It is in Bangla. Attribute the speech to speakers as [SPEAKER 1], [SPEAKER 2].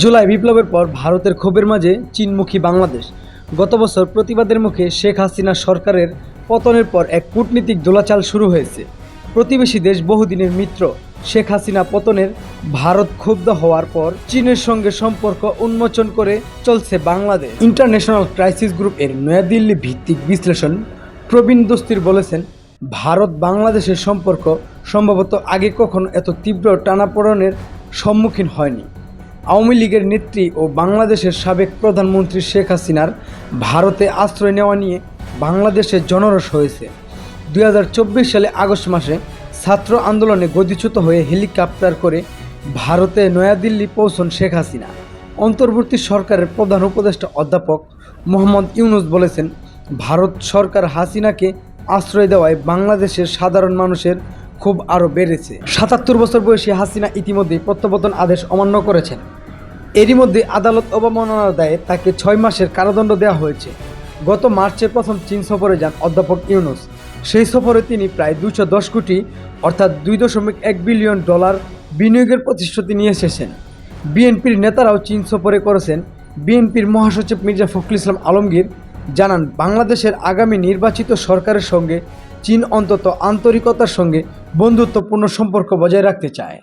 [SPEAKER 1] জুলাই বিপ্লবের পর ভারতের ক্ষোভের মাঝে চীনমুখী বাংলাদেশ। গত বছর প্রতিবাদের মুখে শেখ হাসিনা সরকারের পতনের পর এক কূটনীতিক দোলাচাল শুরু হয়েছে। প্রতিবেশী দেশ বহুদিনের মিত্র। শেখ হাসিনা পতনের ভারত ক্ষুব্ধ হওয়ার পর চীনের সঙ্গে সম্পর্ক উন্মোচন করে চলছে বাংলাদেশ। ইন্টারন্যাশনাল ক্রাইসিস গ্রুপ এর নয়াদিল্লি ভিত্তিক বিশ্লেষণ প্রবীণ দস্তির বলেছেন, ভারত বাংলাদেশের সম্পর্ক সম্ভবত আগে কখনো এত তীব্র টানাপোড়েনের সম্মুখীন হয়নি। আওয়ামী লীগের নেত্রী ও বাংলাদেশের সাবেক প্রধানমন্ত্রী শেখ হাসিনার ভারতে আশ্রয় নেওয়া নিয়ে বাংলাদেশে জনরস হয়েছে। দু হাজার চব্বিশ সালে আগস্ট মাসে ছাত্র আন্দোলনে গদিচ্যুত হয়ে হেলিকপ্টার করে ভারতে নয়াদিল্লি পৌঁছন শেখ হাসিনা। অন্তর্বর্তী সরকারের প্রধান উপদেষ্টা অধ্যাপক মোহাম্মদ ইউনুস বলেছেন, ভারত সরকার হাসিনাকে আশ্রয় দেওয়ায় বাংলাদেশের সাধারণ মানুষের খুব আরও বেড়েছে। সাতাত্তর বছর বয়সী হাসিনা ইতিমধ্যেই প্রত্যাবর্তন আদেশ অমান্য করেছেন। এরই মধ্যে আদালত অবমাননার দায়ে তাকে ছয় মাসের কারাদণ্ড দেওয়া হয়েছে। গত মার্চের প্রথম চীন সফরে যান অধ্যাপক ইউনুস। সেই সফরে তিনি প্রায় দুশো দশ কোটি, অর্থাৎ দুই দশমিক এক বিলিয়ন ডলার বিনিয়োগের প্রতিশ্রুতি নিয়ে এসেছেন। বিএনপির নেতারাও চীন সফরে করেছেন, বিএনপির মহাসচিব মির্জা ফখরুল ইসলাম আলমগীর জানান, বাংলাদেশের আগামী নির্বাচিত সরকারের সঙ্গে চীন অন্তত আন্তরিকতার সঙ্গে বন্ধুত্বপূর্ণ সম্পর্ক বজায় রাখতে চায়।